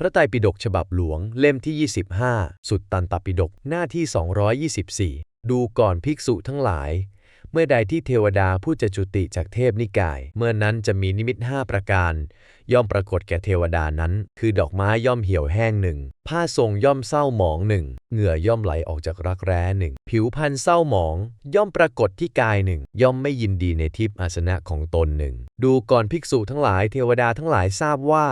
พระไตรปิฎกฉบับหลวงเล่มที่ 25 สุตตันตปิฎกหน้าที่ 224 ดูก่อนภิกษุทั้งหลาย เมื่อใดที่เทวดาผู้จะจุติจากเทพนิกาย เมื่อนั้นจะมีนิมิตห้าประการ ย่อมปรากฏแก่เทวดานั้น คือดอกไม้ย่อมเหี่ยวแห้งหนึ่งผ้าทรงย่อมเศร้าหมองหนึ่งเหงื่อย่อมไหลออกจากรักแร้หนึ่งผิวพรรณเศร้าหมอง ย่อมปรากฏที่กายหนึ่งย่อมไม่ยินดีในทิพย์อาสนะของตนหนึ่งดูก่อนภิกษุทั้งหลายเทวดาทั้งหลายทราบว่า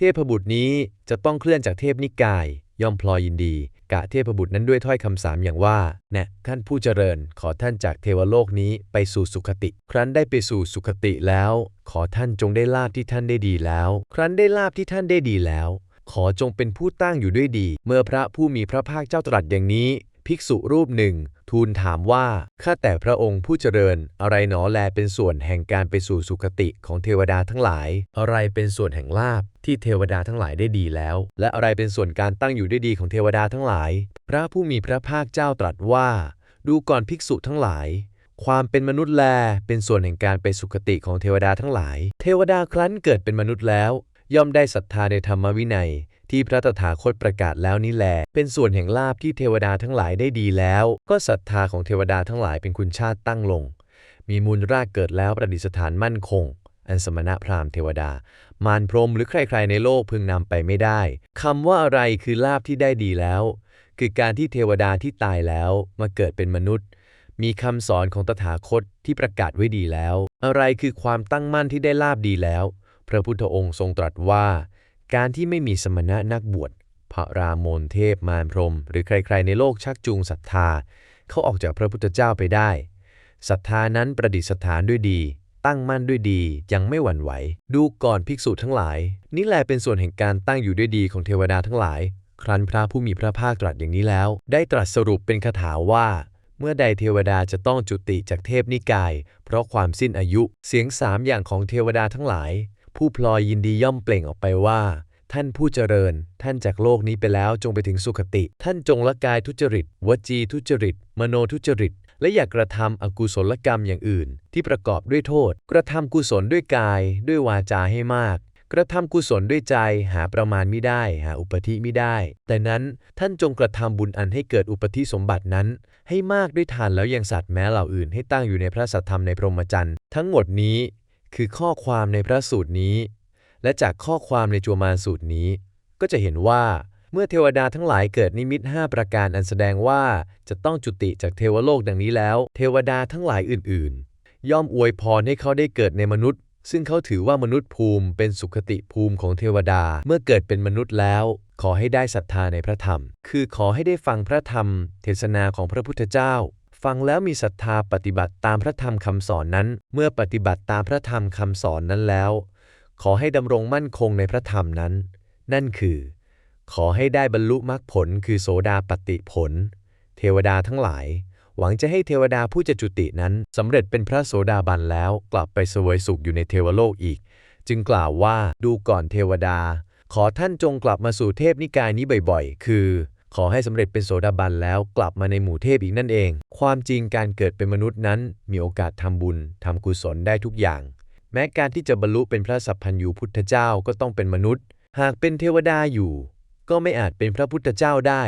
เทพบุตรนี้จะต้องเคลื่อนจากเทพนิกาย ย่อมพลอยยินดี กะเทพบุตรนั้นด้วยถ้อยคำสามอย่างว่าแน่ท่านผู้เจริญ ขอท่านจากเทวโลกนี้ไปสู่สุคติ ครั้นได้ไปสู่สุคติแล้ว ขอท่านจงได้ลาบที่ท่านได้ดีแล้ว ครั้นได้ลาบที่ท่านได้ดีแล้ว ขอจงเป็นผู้ตั้งอยู่ด้วยดี เมื่อพระผู้มีพระภาคเจ้าตรัสอย่างนี้ ภิกษุรูปหนึ่ง ทูลถามว่า ข้าแต่พระองค์ผู้เจริญ อะไรหนอแลเป็นส่วนแห่งการไปสู่สุคติของเทวดาทั้งหลาย อะไรเป็นส่วนแห่งลาบที่เทวดาทั้งหลายได้ดีแล้ว และอะไรเป็นส่วนการตั้งอยู่ได้ดีของเทวดาทั้งหลาย พระผู้มีพระภาคเจ้าตรัสว่า ดูก่อนภิกษุทั้งหลายความเป็นมนุษย์แล เป็นส่วนแห่งการไปสุคติของเทวดาทั้งหลาย เทวดาครั้นเกิดเป็นมนุษย์แล้ว ย่อมได้ศรัทธาในธรรมวินัย ที่พระตถาคตประกาศแล้วนี้แหลเป็นส่วนแห่งลาบที่เทวดาทั้งหลายได้ดีแล้ว ก็ศรัทธาของเทวดาทั้งหลายเป็นคุณชาติตั้งลง มีมูลรากเกิดแล้วประดิษฐานมั่นคง อันสมณะพราหมณ์เทวดา มารพรหมหรือใครๆในโลกพึงนำไปไม่ได้คำว่าอะไรคือลาบที่ได้ดีแล้ว คือการที่เทวดาที่ตายแล้วมาเกิดเป็นมนุษย์ มีคำสอนของตถาคตที่ประกาศไว้ดีแล้ว อะไรคือความตั้งมั่นที่ได้ลาบดีแล้ว พระพุทธองค์ทรงตรัสว่า การที่ไม่มีสมณะนักบวช พระรามนเทพมารพรหมหรือใครๆในโลกชักจูงศรัทธา เขาออกจากพระพุทธเจ้าไปได้ศรัทธานั้นประดิษฐานด้วยดี ตั้งมั่นด้วยดียังไม่หวั่นไหว ดูก่อนภิกษุทั้งหลาย นี่แหละเป็นส่วนแห่งการตั้งอยู่ด้วยดีของเทวดาทั้งหลาย ครั้นพระผู้มีพระภาคตรัสอย่างนี้แล้ว ได้ตรัสสรุปเป็นคาถาว่าเมื่อใดเทวดาจะต้องจุติจากเทพนิกาย เพราะความสิ้นอายุ เสียงสามอย่างของเทวดาทั้งหลาย ผู้พลอยยินดีย่อมเปล่งออกไปว่า ท่านผู้เจริญ ท่านจากโลกนี้ไปแล้วจงไปถึงสุคติ ท่านจงละกายทุจริต วจีทุจริต มโนทุจริต และอย่ากระทำอกุศลกรรมอย่างอื่น ที่ประกอบด้วยโทษ กระทำกุศลด้วยกาย ด้วยวาจาให้มากกระทำกุศลด้วยใจหาประมาณไม่ได้ หาอุปธิไม่ได้ แต่นั้นท่านจงกระทำบุญอันให้เกิดอุปธิสมบัตินั้น ให้มากด้วยทานแล้วยังสัตว์แม้เหล่าอื่นให้ตั้งอยู่ในพระสัทธรรมในพรหมจรรย์ ทั้งหมดนี้ คือข้อความในพระสูตรนี้ และจากข้อความในจัวมาสูตรนี้ ก็จะเห็นว่าเมื่อเทวดาทั้งหลายเกิดนิมิตห้าประการอันแสดงว่าจะต้องจุติจากเทวโลกดังนี้แล้ว เทวดาทั้งหลายอื่น ๆ ย่อมอวยพรให้เขาได้เกิดในมนุษย์ ซึ่งเขาถือว่ามนุษย์ภูมิเป็นสุขติภูมิของเทวดาเมื่อเกิดเป็นมนุษย์แล้ว ขอให้ได้ศรัทธาในพระธรรม คือขอให้ได้ฟังพระธรรม เทศนาของพระพุทธเจ้า ฟังแล้วมีศรัทธาปฏิบัติตามพระธรรมคำสอนนั้น เมื่อปฏิบัติตามพระธรรมคำสอนนั้นแล้ว ขอให้ดำรงมั่นคงในพระธรรมนั้น นั่นคือ ขอให้ได้บรรลุมรรคผลคือโสดาปติผล เทวดาทั้งหลาย หวังจะให้เทวดาผู้จะจุตินั้นสำเร็จเป็นพระโสดาบันแล้วกลับไปเสวยสุขอยู่ในเทวโลกอีก จึงกล่าวว่าดูก่อนเทวดา ขอท่านจงกลับมาสู่เทพนิกายนี้บ่อยๆ คือ ขอให้สำเร็จเป็นโสดาบันแล้วกลับมาในหมู่เทพอีกนั่นเอง ความจริงการเกิดเป็นมนุษย์นั้น มีโอกาสทำบุญทำกุศลได้ทุกอย่าง แม้การที่จะบรรลุเป็นพระสัพพัญญูพุทธเจ้าก็ต้องเป็นมนุษย์ หากเป็นเทวดาอยู่ ก็ไม่อาจเป็นพระพุทธเจ้าได้